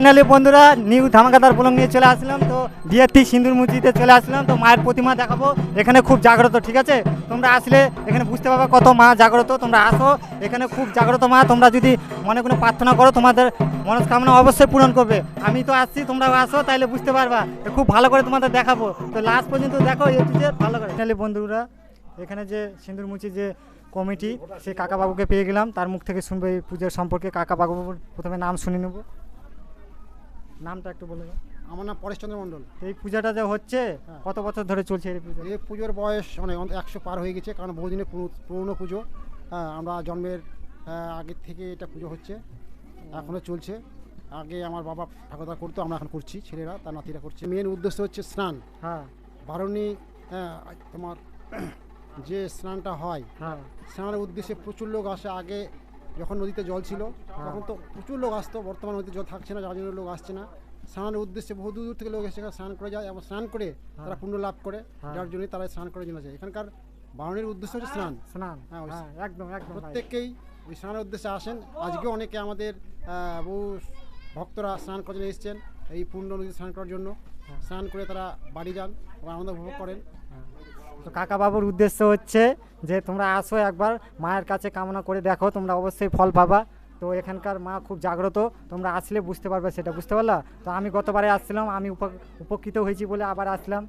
Finally বন্ধুরা new ধামাকাদার blog নিয়ে চলে আসলাম। তো ডিএতি সিন্দুর মুচিতে চলে আসলাম। তো মায়ের প্রতিমা দেখাবো। এখানে খুব জাগ্রত, ঠিক আছে? তোমরা আসলে এখানে বুঝতে পারবে কত মা জাগ্রত। তোমরা আসো। এখানে খুব জাগ্রত মা। তোমরা যদি মনে কোনো প্রার্থনা করো, তোমাদের মনস্কামনা অবশ্যই পূরণ করবে। আমি তো আসছি, তোমরাও আসো, তাইলে বুঝতে পারবা খুব ভালো করে তোমাদের দেখাবো। তো লাস্ট পর্যন্ত দেখো এ টু ভালো করে। ফাইনালি বন্ধুরা, এখানে যে সিন্দুর মুচি যে কমিটি, সেই কাকাবাবুকে পেয়ে গেলাম। তার মুখ থেকে শুনবে এই পুজোর সম্পর্কে। কাকাবাবুর প্রথমে নাম শুনে নেব। নামটা একটু বলে দাও। আমার নাম পরেশচন্দ্র মণ্ডল। এই পূজাটা যে হচ্ছে হ্যাঁ। কত বছর ধরে চলছে এই পূজা? এই পুজোর বয়স অনেক একশো পার হয়ে গেছে কারণ বহুদিনের পুরো- পুরনো পুজো। হ্যাঁ আমরা জন্মের আহ, আগের থেকে এটা পুজো হচ্ছে এখনও চলছে। আগে আমার বাবা ঠাকুরদা করতো আমরা এখন করছি ছেলেরা তার নাতিরা করছে। মেন উদ্দেশ্য হচ্ছে স্নান। হ্যাঁ। বারণী হ্যাঁ, তোমার যে স্নানটা হয় হ্যাঁ। স্নানের উদ্দেশ্যে প্রচুর লোক আসে। আগে যখন নদীতে জল ছিল হ্যাঁ। তখন তো প্রচুর লোক আসতো বর্তমান নদীতে জল থাকছে না যার জন্য লোক আসছে না। স্নানের উদ্দেশ্যে বহু দূর দূর থেকে লোক এসে স্নান করে যায় এবং স্নান করে তারা পুণ্য লাভ করে হ্যাঁ। যার জন্য তারা স্নান করার জন্য যায়। এখানকার বারণের উদ্দেশ্য হচ্ছে স্নান। স্নান। হ্যাঁ, হ্যাঁ একদম একদম। প্রত্যেককেই ওই স্নানের উদ্দেশ্যে আসেন। আজকে অনেকে আমাদের বহু ভক্তরা স্নান করার জন্য এসছেন এই পূর্ণ নদীতে স্নান করার জন্য। হ্যাঁ। স্নান করে তারা বাড়ি যান এবং আনন্দ উপভোগ করেন। তো কাকা বাবুর উদ্দেশ্য হচ্ছে যে তোমরা আসো একবার, মায়ের কাছে কামনা করে দেখো, তোমরা অবশ্যই ফল পাবা। তো এখানকার মা খুব জাগ্রত, তোমরা আসলে বুঝতে পারবে সেটা, বুঝতে পারলা? তো আমি গতবারে আসছিলাম, আমি উপ- উপকৃত হয়েছি বলে আবার আসলাম।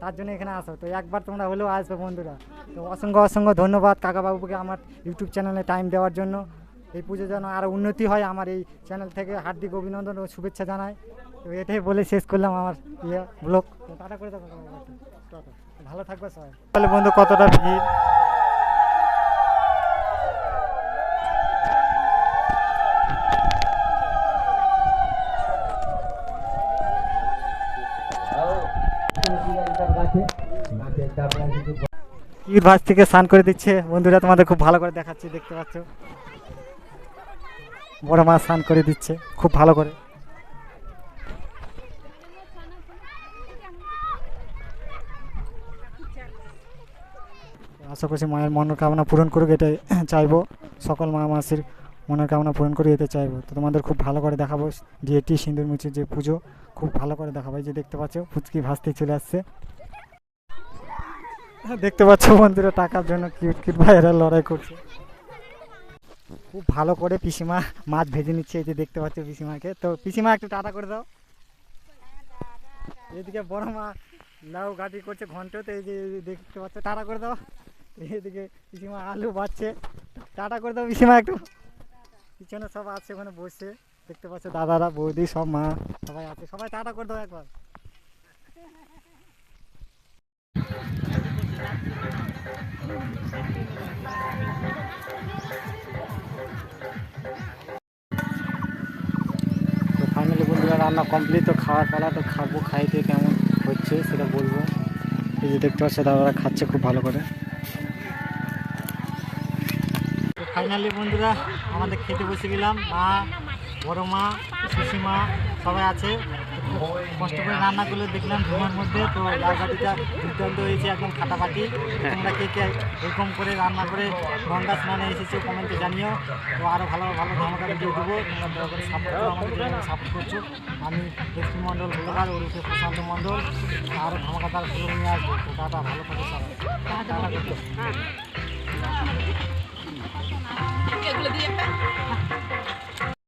তার জন্য এখানে আসো। তো একবার তোমরা হলেও আসবে বন্ধুরা। তো অসংখ্য অসংখ্য ধন্যবাদ কাকা বাবুকে আমার ইউটিউব চ্যানেলে টাইম দেওয়ার জন্য। এই পুজো যেন আরও উন্নতি হয়, আমার এই চ্যানেল থেকে হার্দিক অভিনন্দন ও শুভেচ্ছা জানাই। তো এটাই বলে শেষ করলাম আমার ইয়ে ব্লগ। টাটা করে বাবুকে। টাটা। ভালো থাকবে সবাই। তাহলে বন্ধু, কতটা ভিড়? তীর ভাস থেকে স্নান করে দিচ্ছে। বন্ধুরা, তোমাদের খুব ভালো করে দেখাচ্ছি, দেখতে পাচ্ছ? বড় মাছ স্নান করে দিচ্ছে, খুব ভালো করে। আশা করছি মায়ের মনোকামনা পূরণ করুক, এটাই চাইব। সকল মা মাসির মনোকামনা পূরণ করে এতে চাইব। তো তোমাদের খুব ভালো করে দেখাবো। ডিএটি সিন্দুর মুচির যে পুজো, খুব ভালো করে দেখাবো। যে দেখতে পাচ্ছ, ফুচকি ভাসতে চলে আসছে। দেখতে পাচ্ছ বন্ধুরা, টাকার জন্য কিউট কিউট ভাইয়েরা লড়াই করছে। খুব ভালো করে পিসিমা মাছ ভেজে নিচ্ছে। এই যে দেখতে পাচ্ছ পিসিমাকে। তো পিসিমা, একটু টাটা করে দাও। এদিকে বড় মা লাউ গাটি করছে ঘন্ট তো যে, এই যে দেখতে পাচ্ছ, টাটা করে দাও। এদিকে পিসিমা আলু বাচ্ছে টাটা করে দাও পিসিমা একটু। পিছনে সব আছে, ওখানে বসে। দেখতে পাচ্ছ দাদারা, বৌদি, সব মা সবাই আছে। সবাই টাটা করে দাও একবার। ফাইনালি বন্ধুরা রান্না কমপ্লিট তো খাওয়া পালা তো খাব খাইতে কেমন হচ্ছে সেটা বলব। এই যে দেখতে পাচ্ছ দাদারা খাচ্ছে খুব ভালো করে। ফাইনালি বন্ধুরা আমাদের খেতে বসে গেলাম। মা বড় মা সুসীমা সবাই আছে। কষ্ট করে রান্না করলে দেখলাম ধুমার মধ্যে তো লাউঘাটিটা দুর্দান্ত হয়েছে একদম ফাটাফাটি। তোমরা কে কে এরকম করে রান্না করে গঙ্গা স্নানে এসেছ কমেন্টে জানিও। তো আরও ভালো ভালো ধামাকা ভিডিও দেবো। তোমরা দয়া করে সাপোর্ট করো আমাদের সাপোর্ট করছ। আমি লক্ষ্মী মণ্ডল ব্লগার ওরফে প্রশান্ত মণ্ডল। আরও ধামাকাদার ফুল নিয়ে আসব। তো টাটা ভালো থাকো সবাই। টাটা করতে এগুলো দিয়ে